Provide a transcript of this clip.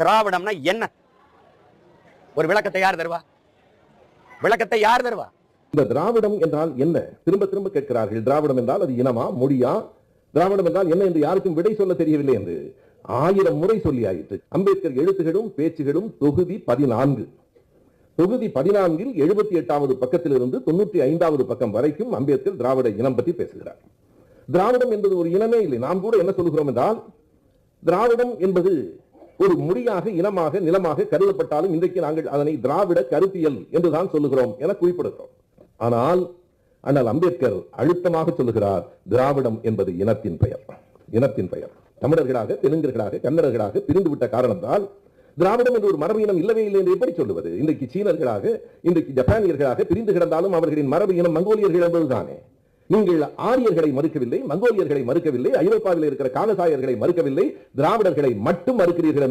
திராவிடம்னா என்ன? ஒரு விளக்கத்தை யார் தருவா? விளக்கத்தை யார் தருவா? இந்த திராவிடம் என்றால் என்ன? திரும்ப திரும்ப கேட்கிறார்கள். திராவிடம் என்றால் அது இனமா? மொழியா? திராவிடம் என்றால் என்ன என்று யாருக்கும் விடை சொல்ல தெரியவில்லை என்று ஆயிரம் முறை சொல்லி ஆயிற்று. அம்பேத்கர் எழுத்துகளும் பேச்சுகளும் தொகுதி பதினான்கு. தொகுதி பதினான்கில் எழுபத்தி எட்டாவது பக்கத்திலிருந்து தொண்ணூற்றி ஐந்தாவது பக்கம் வரைக்கும் அம்பேத்கர் திராவிட இனம் பற்றி பேசுகிறார். திராவிடம் என்பது ஒரு இனமே இல்லை. நாம் கூட என்ன சொல்கிறோம் என்றால் திராவிடம் என்பது ஒரு மொழியாக இனமாக நிலமாக கருதப்பட்டாலும் இன்றைக்கு நாங்கள் அதனை திராவிட கருத்தியல் என்றுதான் சொல்லுகிறோம் என குறிப்பிடுகிறோம். ஆனால் ஆனால் அம்பேத்கர் அழுத்தமாக சொல்லுகிறார் திராவிடம் என்பது இனத்தின் பெயர் இனத்தின் பெயர். தமிழர்களாக தெலுங்கர்களாக கன்னடர்களாக பிரிந்துவிட்ட காரணத்தால் திராவிடம் என்று ஒரு மரபு இனம் இல்லவே இல்லை என்று எப்படி சொல்லுவது? இன்றைக்கு சீனர்களாக இன்றைக்கு ஜப்பானியர்களாக பிரிந்து கிடந்தாலும் அவர்களின் மரபு இனம் மங்கோலியர்கள் என்பதுதானே. நீங்கள் ஆரியர்களை மறுக்கவில்லை மங்கோலியர்களை மறுக்கவில்லை ஐரோப்பாவில் இருக்கிற காலசாயர்களை மறுக்கவில்லை திராவிடர்களை மட்டும் மறுக்கிறீர்கள்